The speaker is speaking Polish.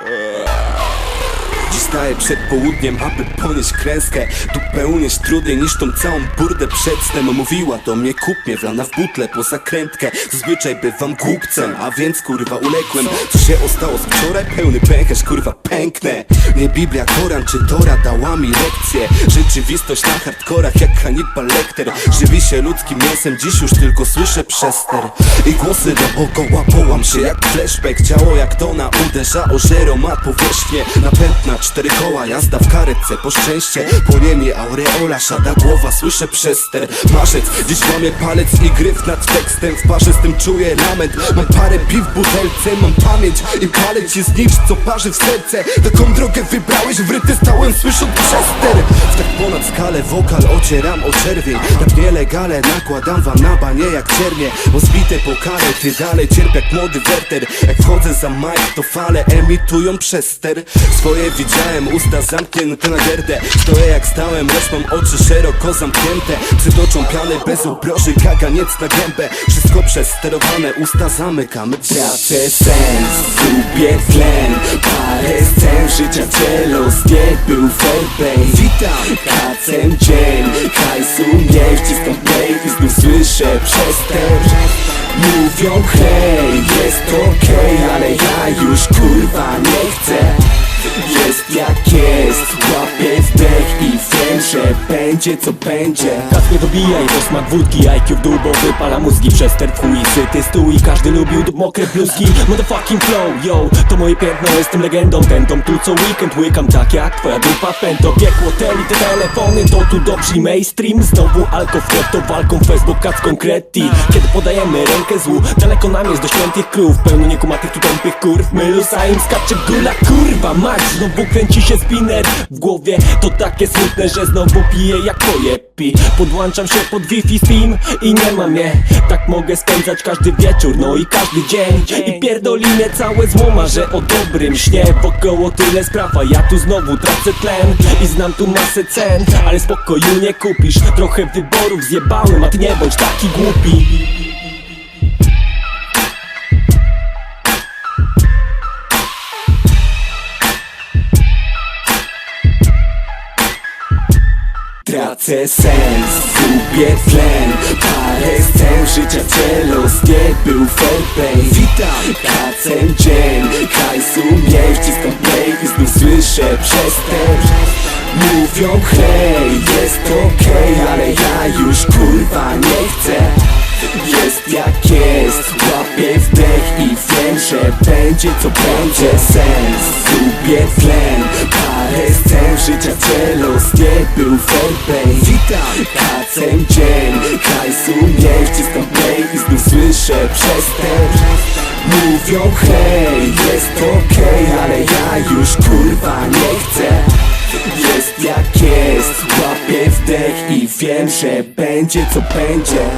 Uh. Wstaję przed południem, aby ponieść klęskę. Tu pełniesz trudniej niż tą całą burdę przed snem. Mówiła do mnie kup mnie wlana w butle po zakrętkę. Zazwyczaj bywam głupcem, a więc kurwa uległem. Co się ostało z wczoraj? Pełny pęcherz, kurwa pęknę. Nie Biblia, Koran czy Tora dała mi lekcję. Rzeczywistość na hardkorach jak Hannibal Lecter. Żywi się ludzkim mięsem, dziś już tylko słyszę przester. I głosy dookoła połam się jak flashback. Ciało jak tona uderza o żero ma powierzchnię. Napętna, cztery koła, jazda w karetce Po szczęście, po niemie aureola Siada głowa, słyszę przester. Marzec, dziś łamie palec i gryf nad tekstem. W parze z tym czuję lament Mam parę piw w butelce, mam pamięć I palę ci znicz, co parzy w serce. Taką drogę wybrałeś, wryty stałem słysząc przester. W tak ponad skalę wokal ocieram o czerwień. Tak nielegale nakładam wam na banie jak ciernie Bo zbite po karę, ty dalej cierp jak młody werter. Jak wchodzę za mic, to fale emitują przester. Swoje widziałem, usta zamknięte na gerdę Stoję jak stałem, lecz oczy szeroko zamknięte. Przed oczą piany bez obroży, kaganiec na gębę. Wszystko przesterowane, usta zamykam. Tracę sens, gubię tlen Parę scen życia cielos nie był fairplay Witam, kacem dzień Hajsu nie wciskam play i znów słyszę przester Mówią hej, jest okej, ale ja już kurwa nie chcę będzie co będzie. Kac nie dobijaj, to smak wódki. IQ w dół, bo wypala mózgi. Przez ten twój syty stół i każdy lubił mokre bluzki. Motherfucking flow, yo, to moje piętno, jestem legendą dom tu co weekend. Łykam tak jak twoja dupa pęto. Piekło, teli, te telefony, to tu dobrzy mainstream Znowu alko to walką, Facebook, kac konkreti Kiedy podajemy rękę złu, daleko nam jest do świętych krów. Pełno niekumatych tu tępych kurw, my lusa im skacze gula Kurwa mać, znowu kręci się spinner. W głowie To takie smutne, że znowu piję jak pojepi Podłączam się pod Wi-Fi Steam i nie mam je Tak mogę spędzać każdy wieczór, no i każdy dzień. I pierdoli mnie całe złoma, że o dobrym śnie. Wokoło tyle spraw, a ja tu znowu tracę tlen. I znam tu masę cen, ale spokoju nie kupisz. Trochę wyborów zjebałem, a ty nie bądź taki głupi Tracę sens, gubię tlen. Parę scen życia cielos nie był fairplay Witam, kacem dzień Hajsu nie wciskam play i znów słyszę przester Mówią hej, jest okej, ale ja już kurwa nie chcę. Jest jak jest, łapię wdech i wiem, że będzie co będzie Sens, gubię tlen Scen życia cielos nie był fairplay Witam, kacem dzień. Hajsu nie wciskam play i znów słyszę przester Mówią hej, jest okej, ale ja już kurwa nie chcę. Jest jak jest, łapię wdech i wiem, że będzie co będzie